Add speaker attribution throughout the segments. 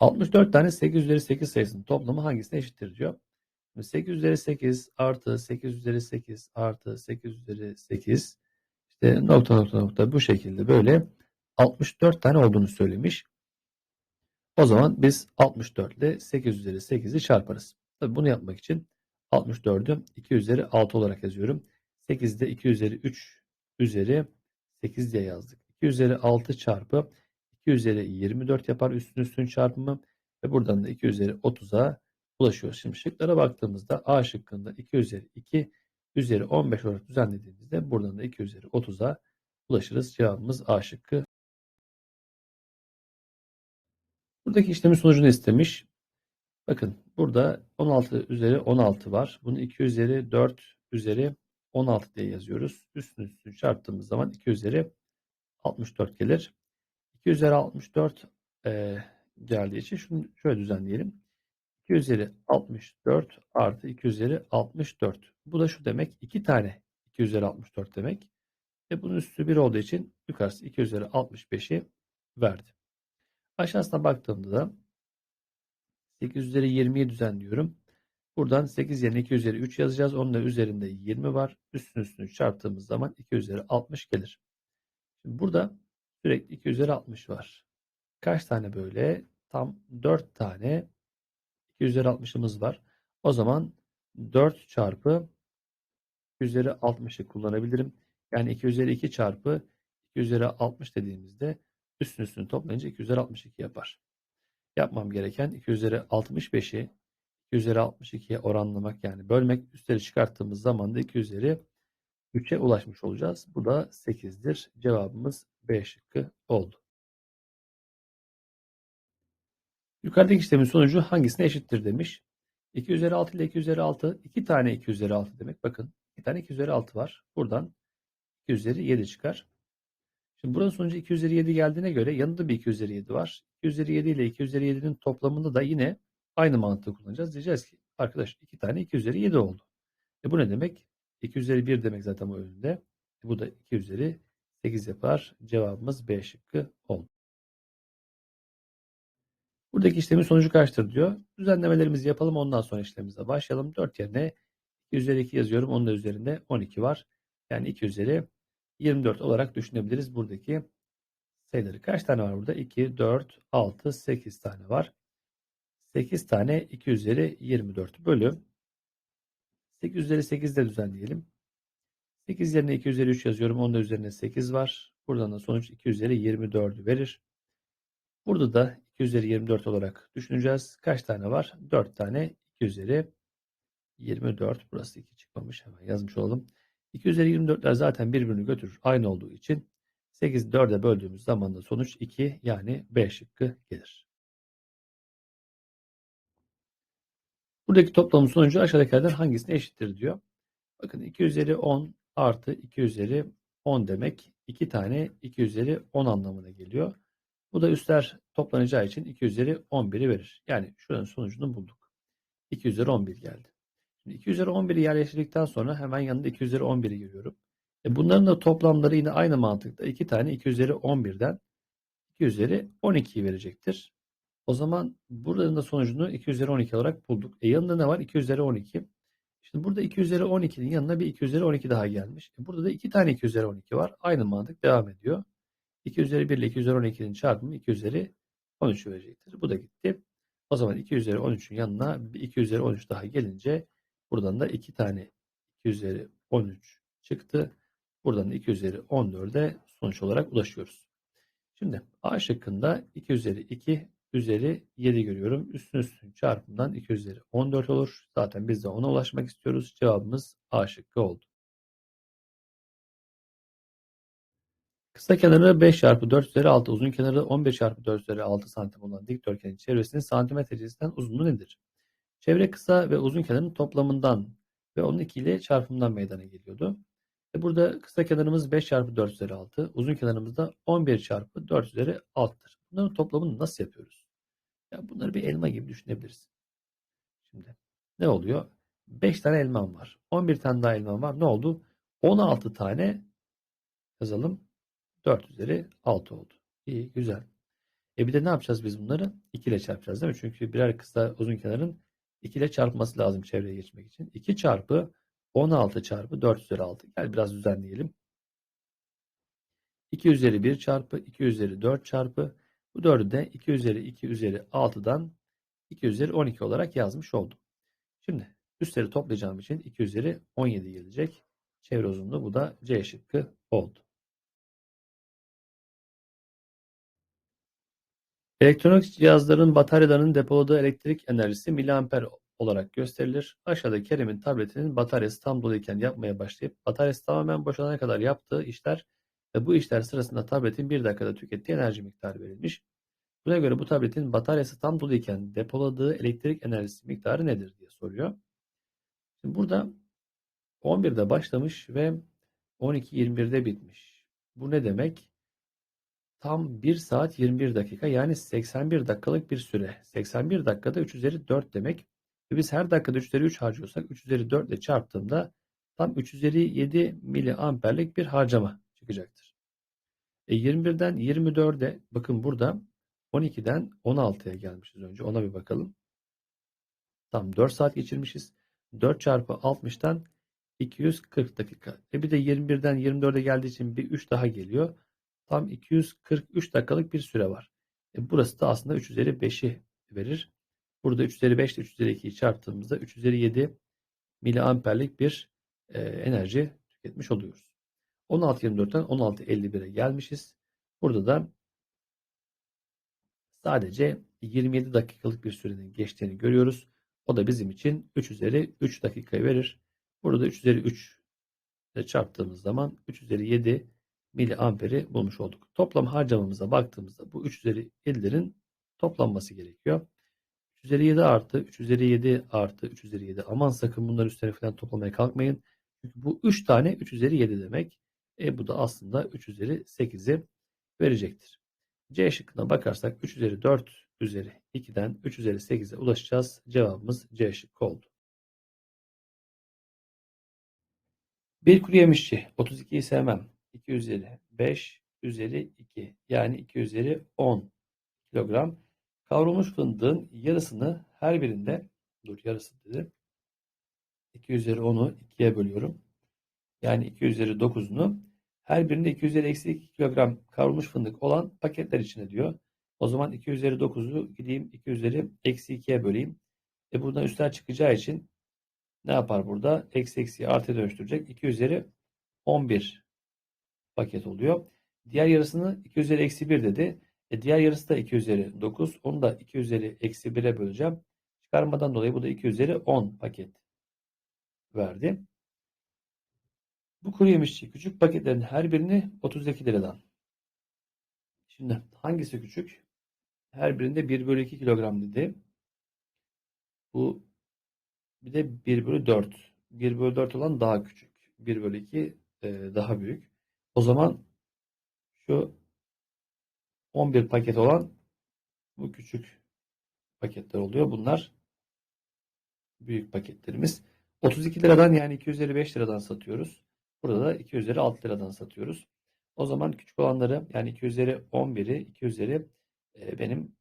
Speaker 1: 64 tane 8 üzeri 8 sayısının toplamı hangisine eşittir diyor. Şimdi 8 üzeri 8 artı 8 üzeri 8 artı 8 üzeri 8 işte nokta nokta nokta bu şekilde böyle 64 tane olduğunu söylemiş. O zaman biz 64 ile 8 üzeri 8'i çarparız. Tabii bunu yapmak için 64'ü 2 üzeri 6 olarak yazıyorum. 8'de 2 üzeri 3 üzeri 8 diye yazdık. 2 üzeri 6 çarpı 2 üzeri 24 yapar üstün üstün çarpımı ve buradan da 2 üzeri 30'a ulaşıyoruz. Şimdi şıklara baktığımızda A şıkkında 2 üzeri 2 üzeri 15 olarak düzenlediğimizde buradan da 2 üzeri 30'a ulaşırız. Cevabımız A şıkkı. Buradaki işlemin sonucunu istemiş. Bakın burada 16 üzeri 16 var. Bunu 2 üzeri 4 üzeri 16 diye yazıyoruz. Üstün üstün çarptığımız zaman 2 üzeri 64 gelir. 2 üzeri 64 e, geldiği için şunu şöyle düzenleyelim. 2 üzeri 64 artı 2 üzeri 64. Bu da şu demek 2 tane 2 üzeri 64 demek. Ve bunun üstü 1 olduğu için yukarısı 2 üzeri 65'i verdi. Aşağısına baktığımda da 8 üzeri 20'yi düzenliyorum. Buradan 8 yerine 2 üzeri 3 yazacağız. Onun da üzerinde 20 var. Üstün üstünü çarptığımız zaman 2 üzeri 60 gelir. Şimdi burada sürekli 2 üzeri 60 var. Kaç tane böyle? Tam 4 tane 2 üzeri 60'ımız var. O zaman 4 çarpı 2 üzeri 60'ı kullanabilirim. Yani 2 üzeri 2 çarpı 2 üzeri 60 dediğimizde üstün üstünü toplayınca 2 üzeri 62 yapar. Yapmam gereken 2 üzeri 65'i 2 üzeri 62'ye oranlamak yani bölmek üstleri çıkarttığımız zaman da 2 üzeri 3'e ulaşmış olacağız. Bu da 8'dir. Cevabımız B şıkkı oldu. Yukarıdaki işlemin sonucu hangisine eşittir demiş. 2 üzeri 6 ile 2 üzeri 6 2 tane 2 üzeri 6 demek. Bakın 2 tane 2 üzeri 6 var. Buradan 2 üzeri 7 çıkar. Şimdi buranın sonucu 2 üzeri 7 geldiğine göre yanında bir 2 üzeri 7 var. 2 üzeri 7 ile 2 üzeri 7'nin toplamında da yine aynı mantığı kullanacağız. Diyeceğiz ki arkadaş 2 tane 2 üzeri 7 oldu. E bu ne demek? 2 üzeri 1 demek zaten bu önünde. E bu da 2 üzeri 8 yapar. Cevabımız B şıkkı oldu. Buradaki işlemin sonucu kaçtır diyor. Düzenlemelerimizi yapalım ondan sonra işlemimize başlayalım. 4 yerine 2 üzeri 2 yazıyorum. Onun da üzerinde 12 var. Yani 2 üzeri 24 olarak düşünebiliriz buradaki sayıları. Kaç tane var burada? 2, 4, 6, 8 tane var. 8 tane 2 üzeri 24 bölü 8 üzeri 8 de düzenleyelim. 8 yerine 2 üzeri 3 yazıyorum. Onun da üzerine 8 var. Buradan da sonuç 2 üzeri 24'ü verir. Burada da 2 üzeri 24 olarak düşüneceğiz. Kaç tane var? 4 tane 2 üzeri 24. Burası 2 çıkmamış. Hemen yazmış olalım. 2 üzeri 24'ler zaten birbirini götürür. Aynı olduğu için 8 4'e böldüğümüz zaman da sonuç 2 yani B şıkkı gelir. Buradaki toplamın sonucu aşağıdakilerden hangisine eşittir diyor. Bakın 2 üzeri 10 artı 2 üzeri 10 demek 2 tane 2 üzeri 10 anlamına geliyor. Bu da üstler toplanacağı için 2 üzeri 11'i verir. Yani şuranın sonucunu bulduk. 2 üzeri 11 geldi. Şimdi 2 üzeri 11'i yerleştirdikten sonra hemen yanında 2 üzeri 11'i görüyorum. E bunların da toplamları yine aynı mantıkta. 2 tane 2 üzeri 11'den 2 üzeri 12'yi verecektir. O zaman buranın da sonucunu 2 üzeri 12 olarak bulduk. E yanında ne var? 2 üzeri 12. Şimdi burada 2 üzeri 12'nin yanına bir 2 üzeri 12 daha gelmiş. E burada da 2 tane 2 üzeri 12 var. Aynı mantık devam ediyor. 2 üzeri 1 ile 2 üzeri 12'nin çarpımı 2 üzeri 13 verecektir. Bu da gitti. O zaman 2 üzeri 13'ün yanına bir 2 üzeri 13 daha gelince buradan da 2 tane 2 üzeri 13 çıktı. Buradan da 2 üzeri 14'e sonuç olarak ulaşıyoruz. Şimdi A şıkkında 2 üzeri 2 üzeri 7 görüyorum. Üstün üstün çarpımdan 2 üzeri 14 olur. Zaten biz de ona ulaşmak istiyoruz. Cevabımız A şıkkı oldu. Kısa kenarı 5 çarpı 4 üzeri 6, uzun kenarı 15 çarpı 4 üzeri 6 santim olan dikdörtgenin çevresinin santimetre cinsinden uzunluğu nedir? Çevre kısa ve uzun kenarın toplamından ve onun 2 ile çarpımından meydana geliyordu. E burada kısa kenarımız 5 çarpı 4 üzeri 6, uzun kenarımız da 11 çarpı 4 üzeri 6'tır. Bunların toplamını nasıl yapıyoruz? Ya bunları bir elma gibi düşünebiliriz. Şimdi ne oluyor? 5 tane elmam var. 11 tane daha elmam var. Ne oldu? 16 tane yazalım. 4 üzeri 6 oldu. İyi, güzel. E bir de ne yapacağız biz bunları? 2 ile çarpacağız değil mi? Çünkü birer kısa uzun kenarın 2 ile çarpması lazım çevreye geçmek için. 2 çarpı 16 çarpı 4 üzeri 6. Gel biraz düzenleyelim. 2 üzeri 1 çarpı 2 üzeri 4 çarpı bu 4'ü de 2 üzeri 2 üzeri 6'dan 2 üzeri 12 olarak yazmış oldum. Şimdi üstleri toplayacağım için 2 üzeri 17 gelecek. Çevre uzunluğu bu da C şıkkı oldu. Elektronik cihazların bataryalarının depoladığı elektrik enerjisi miliamper olarak gösterilir. Aşağıda Kerem'in tabletinin bataryası tam doluyken yapmaya başlayıp bataryası tamamen boşalana kadar yaptığı işler ve bu işler sırasında tabletin bir dakikada tükettiği enerji miktarı verilmiş. Buna göre bu tabletin bataryası tam doluyken depoladığı elektrik enerjisi miktarı nedir diye soruyor. Şimdi burada 11'de başlamış ve 12.21'de bitmiş. Bu ne demek? Tam 1 saat 21 dakika yani 81 dakikalık bir süre. 81 dakikada 3 üzeri 4 demek. Ve biz her dakikada 3 üzeri 3 harcıyorsak 3 üzeri 4 ile çarptığımda tam 3 üzeri 7 miliamperlik bir harcama çıkacaktır. E 21'den 24'e bakın burada 12'den 16'ya gelmişiz önce ona bir bakalım. Tam 4 saat geçirmişiz. 4 çarpı 60'tan 240 dakika. E bir de 21'den 24'e geldiği için bir 3 daha geliyor. Tam 243 dakikalık bir süre var. E burası da aslında 3 üzeri 5'i verir. Burada 3 üzeri 5 ile 3 üzeri 2'yi çarptığımızda 3 üzeri 7 miliamperlik bir e, enerji tüketmiş oluyoruz. 16.24'ten 16.51'e gelmişiz. Burada da sadece 27 dakikalık bir sürenin geçtiğini görüyoruz. O da bizim için 3 üzeri 3 dakikayı verir. Burada 3 üzeri 3 ile çarptığımız zaman 3 üzeri 7 miliamperi bulmuş olduk. Toplam harcamamıza baktığımızda bu 3 üzeri 7'lerin toplanması gerekiyor. 3 üzeri 7 artı 3 üzeri 7 artı 3 üzeri 7. Aman sakın bunları üstlerine falan toplamaya kalkmayın. Çünkü bu 3 tane 3 üzeri 7 demek. E bu da aslında 3 üzeri 8'i verecektir. C şıkkına bakarsak 3 üzeri 4 üzeri 2'den 3 üzeri 8'e ulaşacağız. Cevabımız C şıkkı oldu. Bir kuru yemişçi 32'yi sevmem. 2 üzeri 5 üzeri 2 yani 2 üzeri 10 kilogram kavrulmuş fındığın yarısını her birinde dur yarısı dedi 2 üzeri 10'u 2'ye bölüyorum. Yani 2 üzeri 9'unu her birinde 2 üzeri eksi 2 kilogram kavrulmuş fındık olan paketler içine diyor. O zaman 2 üzeri 9'u gideyim 2 üzeri eksi 2'ye böleyim. E buradan üstler çıkacağı için ne yapar burada? Eksi eksiyi artıya dönüştürecek. 2 üzeri 11 paket oluyor. Diğer yarısını 2 üzeri eksi 1 dedi. E diğer yarısı da 2 üzeri 9. Onu da 2 üzeri eksi 1'e böleceğim. Çıkarmadan dolayı bu da 2 üzeri 10 paket verdi. Bu kuru yemişçi küçük paketlerin her birini 32 liradan. Şimdi hangisi küçük? Her birinde 1 bölü 2 kilogram dedi. Bu bir de 1 bölü 4. 1 bölü 4 olan daha küçük. 1 bölü 2 e, daha büyük. O zaman şu 11 paket olan bu küçük paketler oluyor. Bunlar büyük paketlerimiz. 32 liradan yani 255 liradan satıyoruz. Burada da 2 üzeri 6 liradan satıyoruz. O zaman küçük olanları yani 2 üzeri 11'i 2 üzeri e, benim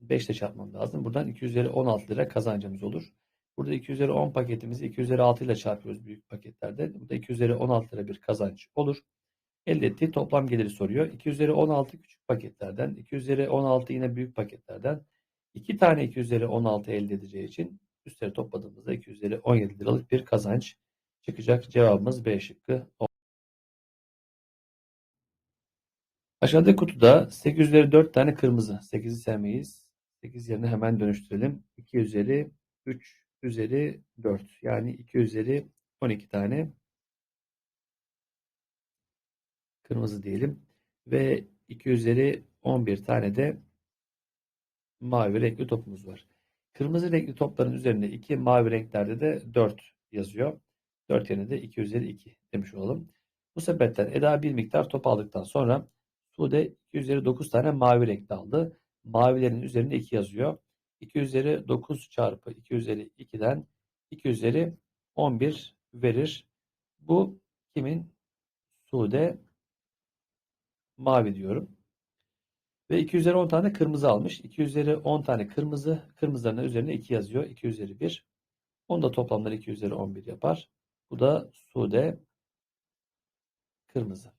Speaker 1: 5 ile çarpmam lazım. Buradan 2 üzeri 16 lira kazancımız olur. Burada 2 üzeri 10 paketimizi 2 üzeri 6 ile çarpıyoruz büyük paketlerde. Burada 2 üzeri 16 lira bir kazanç olur. Elde ettiği toplam geliri soruyor. 2 üzeri 16 küçük paketlerden, 2 üzeri 16 yine büyük paketlerden 2 tane 2 üzeri 16 elde edeceği için üstleri topladığımızda 2 üzeri 17 liralık bir kazanç çıkacak. Cevabımız B şıkkı. Aşağıdaki kutuda 8 üzeri 4 tane kırmızı. 8'i sevmeyiz. 8 yerine hemen dönüştürelim. 2 üzeri 3 üzeri 4. Yani 2 üzeri 12 tane kırmızı diyelim. Ve 2 üzeri 11 tane de mavi renkli topumuz var. Kırmızı renkli topların üzerinde 2 mavi renklerde de 4 yazıyor. 4 yerine de 2 üzeri 2 demiş olalım. Bu sepetten Eda bir miktar top aldıktan sonra Sude 2 üzeri 9 tane mavi renkli aldı. Mavilerin üzerinde 2 yazıyor. 2 üzeri 9 çarpı 2 üzeri 2'den 2 üzeri 11 verir. Bu kimin? Sude mavi diyorum. Ve 2 üzeri 10 tane kırmızı almış. 2 üzeri 10 tane kırmızı. Kırmızıların üzerine 2 yazıyor. 2 üzeri 1. Onu da toplamları 2 üzeri 11 yapar. Bu da Sude kırmızı.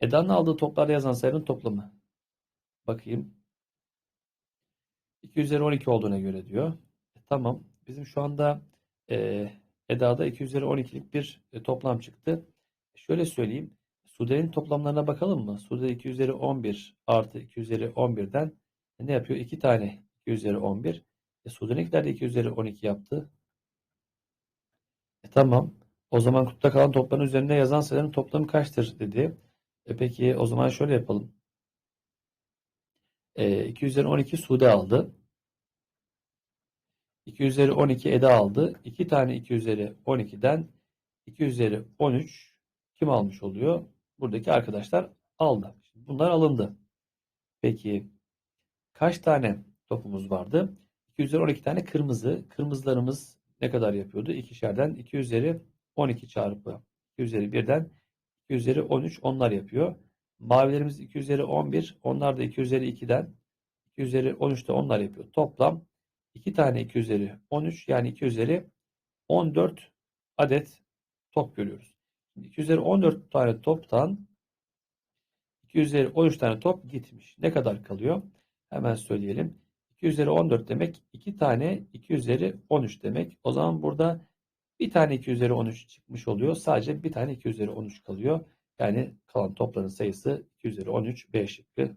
Speaker 1: Eda'nın aldığı toplarda yazan sayının toplamı. Bakayım. 2 üzeri 12 olduğuna göre diyor. E, tamam. Bizim şu anda e, Eda'da 2 üzeri 12'lik bir e, toplam çıktı. Şöyle söyleyeyim. Sude'nin toplamlarına bakalım mı? Sude 2 üzeri 11 artı 2 üzeri 11'den ne yapıyor? 2 tane 2 üzeri 11. E, Sude'ninkiler de 2 üzeri 12 yaptı. E, tamam. O zaman kutuda kalan topların üzerinde yazan sayıların toplamı kaçtır dedi. E, peki o zaman şöyle yapalım. E, 2 üzeri 12 Sude aldı. 2 üzeri 12 Eda aldı. 2 tane 2 üzeri 12'den 2 üzeri 13 kim almış oluyor? Buradaki arkadaşlar aldı. Bunlar alındı. Peki kaç tane topumuz vardı? 2 üzeri 12 tane kırmızı. Kırmızılarımız ne kadar yapıyordu? İkişerden 2 üzeri 12 çarpı 2 üzeri 1'den 2 üzeri 13 onlar yapıyor. Mavilerimiz 2 üzeri 11. Onlar da 2 üzeri 2'den 2 üzeri 13 de onlar yapıyor. Toplam 2 tane 2 üzeri 13 yani 2 üzeri 14 adet top görüyoruz. 2 üzeri 14 tane toptan 2 üzeri 13 tane top gitmiş. Ne kadar kalıyor? Hemen söyleyelim. 2 üzeri 14 demek 2 tane 2 üzeri 13 demek. O zaman burada bir tane 2 üzeri 13 çıkmış oluyor. Sadece bir tane 2 üzeri 13 kalıyor. Yani kalan topların sayısı 2 üzeri 13 B şıkkı